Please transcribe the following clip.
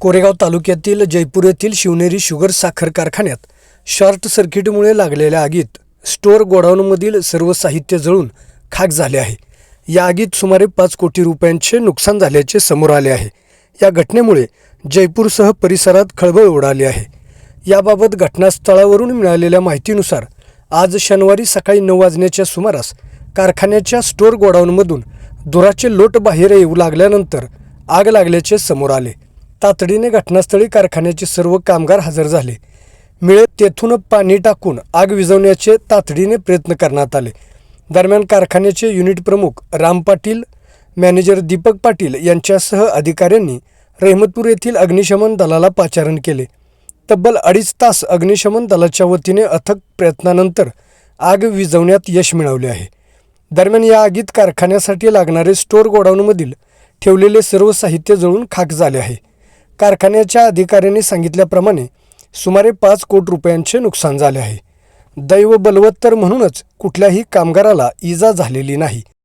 कोरेगाव तालुक्यातील जयपूर येथील शिवनेरी शुगर साखर कारखान्यात शॉर्ट सर्किटमुळे लागलेल्या आगीत स्टोअर गोडाऊनमधील सर्व साहित्य जळून खाक झाले आहे. या आगीत सुमारे पाच कोटी रुपयांचे नुकसान झाल्याचे समोर आले आहे. या घटनेमुळे जयपूरसह परिसरात खळबळ उडाली आहे. याबाबत घटनास्थळावरून मिळालेल्या माहितीनुसार आज शनिवारी सकाळी नऊ वाजण्याच्या सुमारास कारखान्याच्या स्टोअर गोडाऊनमधून धुराचे लोट बाहेर येऊ लागल्यानंतर आग लागल्याचे समोर आले. तातडीने घटनास्थळी कारखान्याचे सर्व कामगार हजर झाले. मिळत तेथून पाणी टाकून आग विझवण्याचे तातडीने प्रयत्न करण्यात आले. दरम्यान कारखान्याचे युनिट प्रमुख राम पाटील मॅनेजर दीपक पाटील यांच्यासह अधिकाऱ्यांनी रहमतपूर येथील अग्निशमन दलाला पाचारण केले. तब्बल अडीच तास अग्निशमन दलाच्या वतीने अथक प्रयत्नानंतर आग विझवण्यात यश मिळवले आहे. दरम्यान या आगीत कारखान्यासाठी लागणारे स्टोअर गोडाऊनमधील ठेवलेले सर्व साहित्य जळून खाक झाले आहे. कारखान्याच्या अधिकाऱ्यांनी सांगितल्याप्रमाणे सुमारे पाच कोटी रुपयांचे नुकसान झाले आहे. दैव बलवत्तर म्हणूनच कुठल्याही कामगाराला इजा झालेली नाही.